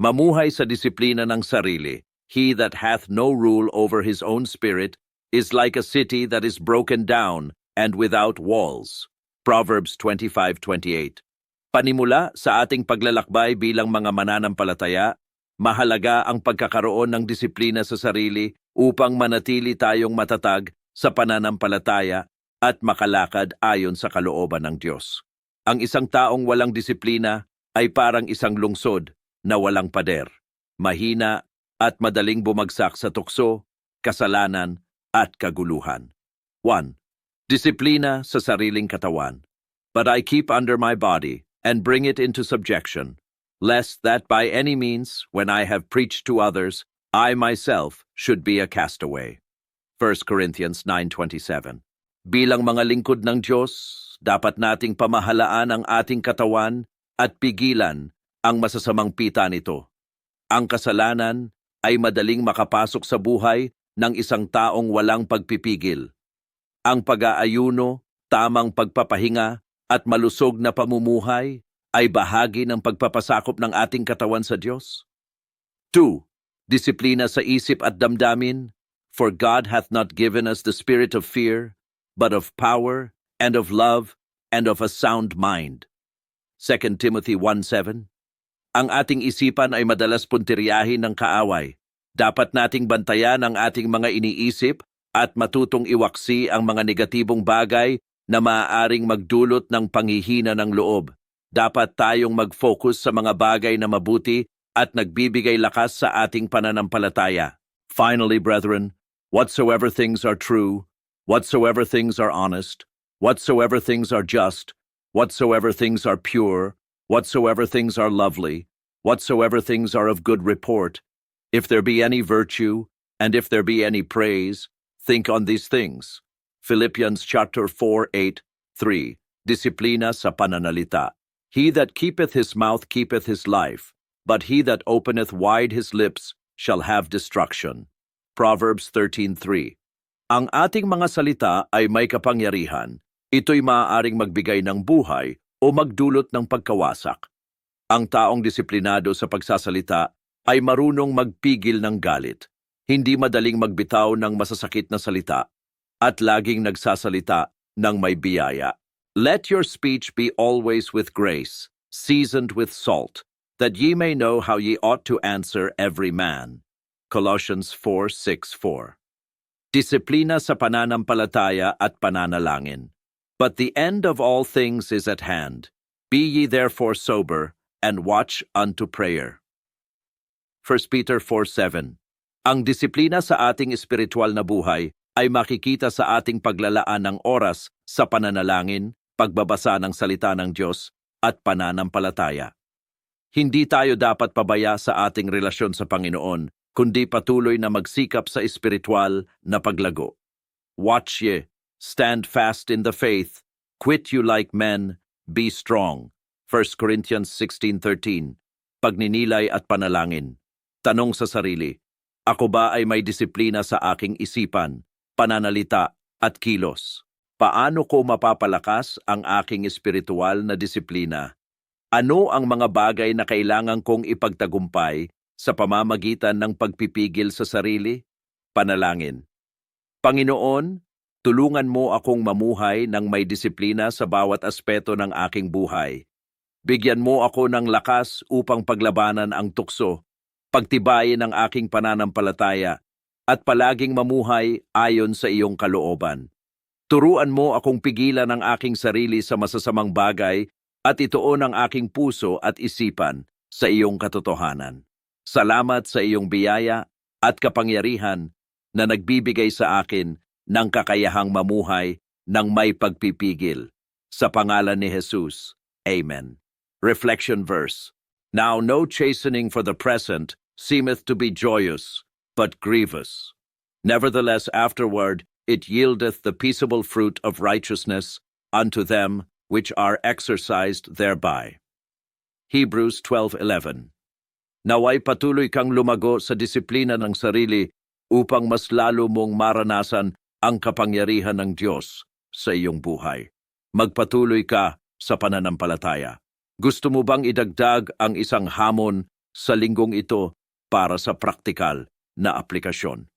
Mamuhay sa disiplina ng sarili. He that hath no rule over his own spirit is like a city that is broken down and without walls. Proverbs 25:28. Panimula sa ating paglalakbay bilang mga mananampalataya, mahalaga ang pagkakaroon ng disiplina sa sarili upang manatili tayong matatag sa pananampalataya at makalakad ayon sa kalooban ng Diyos. Ang isang taong walang disiplina ay parang isang lungsod na walang pader, mahina at madaling bumagsak sa tukso, kasalanan at kaguluhan. 1. Disiplina sa sariling katawan. But I keep under my body and bring it into subjection, lest that by any means, when I have preached to others, I myself should be a castaway. 1 Corinthians 9.27 Bilang mga lingkod ng Diyos, dapat nating pamahalaan ang ating katawan at pigilan ang masasamang pita nito. Ang kasalanan ay madaling makapasok sa buhay ng isang taong walang pagpipigil. Ang pag-aayuno, tamang pagpapahinga at malusog na pamumuhay ay bahagi ng pagpapasakop ng ating katawan sa Diyos. 2. Disiplina sa isip at damdamin, for God hath not given us the spirit of fear, but of power and of love and of a sound mind. 2 Timothy 1.7 Ang ating isipan ay madalas puntiryahin ng kaaway. Dapat nating bantayan ang ating mga iniisip at matutong iwaksi ang mga negatibong bagay na maaaring magdulot ng panghihina ng loob. Dapat tayong mag-focus sa mga bagay na mabuti at nagbibigay lakas sa ating pananampalataya. Finally, brethren, whatsoever things are true, whatsoever things are honest, whatsoever things are just, whatsoever things are pure, whatsoever things are lovely, whatsoever things are of good report, if there be any virtue, and if there be any praise, think on these things. Philippians chapter 4, 8, 3. Disiplina sa pananalita. He that keepeth his mouth keepeth his life, but he that openeth wide his lips shall have destruction. Proverbs 13.3 Ang ating mga salita ay may kapangyarihan. Ito'y maaaring magbigay ng buhay o magdulot ng pagkawasak. Ang taong disiplinado sa pagsasalita ay marunong magpigil ng galit, hindi madaling magbitaw ng masasakit na salita, at laging nagsasalita ng may biyaya. Let your speech be always with grace, seasoned with salt, that ye may know how ye ought to answer every man. Colossians 4.6.4 Disiplina sa pananampalataya at pananalangin. But the end of all things is at hand. Be ye therefore sober, and watch unto prayer. 1 Peter 4.7 Ang disiplina sa ating espiritual na buhay ay makikita sa ating paglalaan ng oras sa pananalangin, pagbabasa ng salita ng Diyos, at pananampalataya. Hindi tayo dapat pabaya sa ating relasyon sa Panginoon, kundi patuloy na magsikap sa espiritual na paglago. Watch ye, stand fast in the faith, quit you like men, be strong. 1 Corinthians 16.13 Pagninilay at panalangin. Tanong sa sarili, ako ba ay may disiplina sa aking isipan, pananalita at kilos? Paano ko mapapalakas ang aking espiritual na disiplina? Ano ang mga bagay na kailangan kong ipagtagumpay sa pamamagitan ng pagpipigil sa sarili? Panalangin. Panginoon, tulungan mo akong mamuhay ng may disiplina sa bawat aspeto ng aking buhay. Bigyan mo ako ng lakas upang paglabanan ang tukso, pagtibayin ang aking pananampalataya, at palaging mamuhay ayon sa iyong kalooban. Turuan mo akong pigilan ang aking sarili sa masasamang bagay at ituon ang aking puso at isipan sa iyong katotohanan. Salamat sa iyong biyaya at kapangyarihan na nagbibigay sa akin ng kakayahang mamuhay ng may pagpipigil. Sa pangalan ni Jesus. Amen. Reflection verse. Now no chastening for the present seemeth to be joyous, but grievous. Nevertheless afterward it yieldeth the peaceable fruit of righteousness unto them which are exercised thereby. Hebrews 12.11 Naway patuloy kang lumago sa disiplina ng sarili upang mas lalo mong maranasan ang kapangyarihan ng Diyos sa iyong buhay. Magpatuloy ka sa pananampalataya. Gusto mo bang idagdag ang isang hamon sa linggong ito para sa praktikal na aplikasyon.